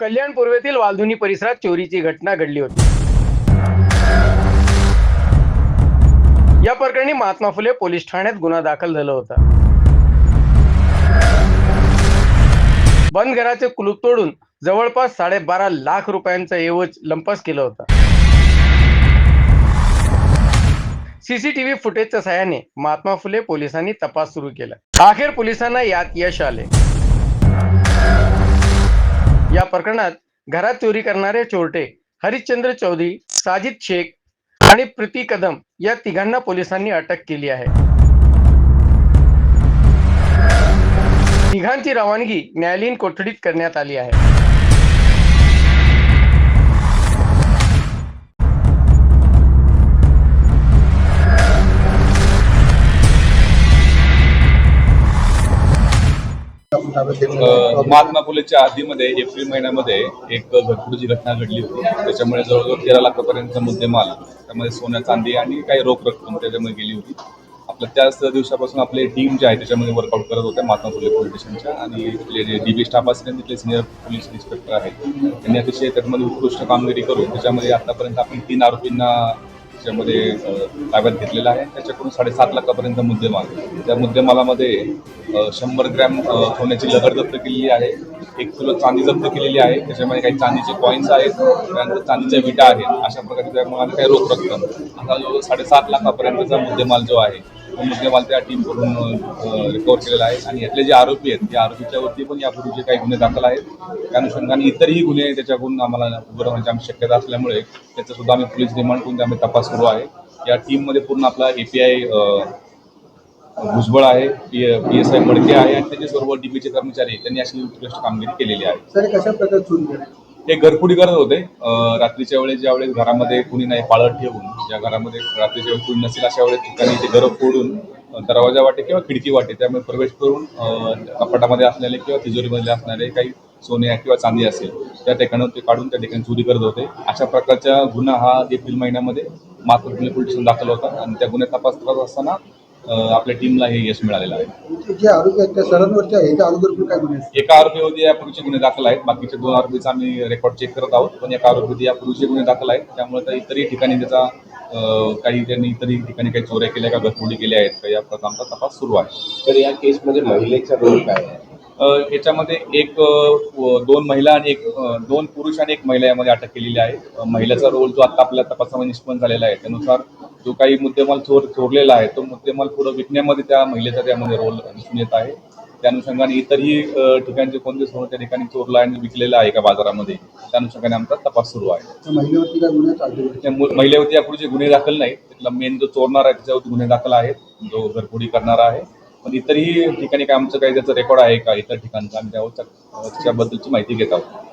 कल्याण पूर्वेतील वालधुनी परिसरात चोरीची घटना घडली होती. या प्रकरणी महात्मा फुले पोलीस ठाण्यात गुन्हा दाखल झाला होता. बंद घराचे कुलूप तोडून जवळपास साडेबारा लाख रुपयांचा एवज लंपास केला होता. सीसीटीव्ही फुटेजच्या सहाय्याने महात्मा फुले पोलिसांनी तपास सुरू केला. अखेर पोलिसांना यात यश आले. या प्रकरणात घरात चोरी करणारे चोरटे हरिश्चंद्र चौधरी साजिद शेख आणि प्रीती कदम या तिघांना पोलिसांनी अटक केली आहे. तिघांची रवानगी न्यायालयीन कोठडीत करण्यात आली आहे. महात्मा फुलेच्या आधीमध्ये एप्रिल महिन्यामध्ये एक घटपुडीची घटना घडली होती. त्याच्यामुळे जवळजवळ तेरा लाखापर्यंतचा मुद्देमाल त्यामध्ये सोन्या चांदी आणि काही रोख रक्कम त्याच्यामध्ये गेली होती. आपल्या त्याच दिवसापासून आपले टीम जे आहे त्याच्यामध्ये वर्कआउट करत होत्या महात्मा फुले पोलीस स्टेशनच्या आणि आपले जे डी बी स्टाफ असतील तिथले सिनियर पोलीस इन्स्पेक्टर आहेत. त्यांनी अतिशय त्याच्यामध्ये उत्कृष्ट कामगिरी करून त्याच्यामध्ये आतापर्यंत आपण तीन आरोपींना त्याच्यामध्ये ताब्यात घेतलेला आहे. त्याच्याकडून साडेसात लाखापर्यंत मुद्देमाल. त्या मुद्देमालामध्ये शंभर ग्रॅम सोन्याची लगड जप्त केलेली आहे. एक किलो चांदी जप्त केलेली आहे. त्याच्यामध्ये काही चांदीचे कॉईन्स आहेत. त्यानंतर चांदीच्या विटा आहेत. अशा प्रकारचे त्यामुळे काही रोख रक्कम. असा जो साडेसात लाखापर्यंतचा मुद्देमाल जो आहे तो मुद्देमाल त्या टीमकडून रिकवर केलेला आहे. आणि यातले जे आरोपी आहेत त्या आरोपीच्या वरती पण यापूर्वीचे काही गुन्हे दाखल आहेत. त्या अनुषंगाने इतरही गुन्हे त्याच्याकडून आम्हाला उभं राहण्याची आमची शक्यता असल्यामुळे त्याचा सुद्धा आम्ही पोलीस रिमांड करून त्यामध्ये तपास सुरू आहे. या टीममध्ये पूर्ण आपला एपीआय भुजबळ आहे पी एस आय मडके आहे आणि त्याचे सर्व डीबीचे कर्मचारी त्यांनी अशी उत्कृष्ट कामगिरी केलेली आहे. हे ते घरफोडी करत होते. रात्रीच्या वेळेस ज्या वेळेस घरामध्ये कुणी नाही पाळत ठेवून ज्या घरामध्ये रात्रीच्या वेळेस कुणी नसेल अशा वेळेस ठिकाणी ते घर फोडून दरवाजा वाटे किंवा खिडकी वाटे त्यामुळे प्रवेश करून कपाटामध्ये असलेले किंवा तिजोरीमध्ये असणारे काही सोने किंवा चांदी असेल त्या ठिकाणी ते काढून त्या ठिकाणी चोरी करत होते. अशा प्रकारचा गुन्हा हा एप्रिल महिन्यामध्ये मात्र पोलीस स्टेशन दाखल होता आणि त्या गुन्ह्यात तपास करत असताना आपल्या टीमला हे यश मिळालेलं आहे. जे आरोपी आहेत त्या सरांवरती आहे त्या अगोदर पण काय गुन्हे? एका आरोपीवरती यापूर्वीचे गुन्हे दाखल आहेत. बाकीचे दोन आरोपीचा आम्ही रेकॉर्ड चेक करत आहोत. पण एका आरोपीवरती यापूर्वीचे गुन्हे दाखल आहेत. त्यामुळे त्या इतरही ठिकाणी त्याचा काही त्यांनी इतरही ठिकाणी काही चोऱ्या केल्या का घरफोडी केल्या आहेत का या प्रकारचा तपास सुरू आहे. तर या केसमध्ये महिलेचा रोल काय आहे? याच्यामध्ये एक दोन महिला आणि एक दोन पुरुष आणि एक महिला यामध्ये अटक केलेली आहे. महिलेचा रोल जो आता आपल्या तपासामध्ये निष्पन्न झालेला आहे त्यानुसार जो काही मुद्देमाल चोर चोरलेला आहे तो मुद्देमाल पुढे विकण्यामध्ये त्या महिलेचा त्यामध्ये रोल दिसून येत आहे. त्या अनुषंगाने इतरही ठिकाणचे कोणते सोनं त्या ठिकाणी चोरला आणि विकलेला आहे का बाजारामध्ये त्या अनुषंगाने आमचा तपास सुरू आहे. त्या महिलेवरती काय गुन्हे दाखल नाहीत. त्यातला मेन जो चोरणार आहे त्याच्यावरती गुन्हे दाखल आहेत. जो घरफोडी करणारा आहे. पण इतरही ठिकाणी काय आमचं काही त्याचं रेकॉर्ड आहे का? इतर ठिकाणचं आम्ही त्यावर त्याच्याबद्दलची माहिती घेत आहोत.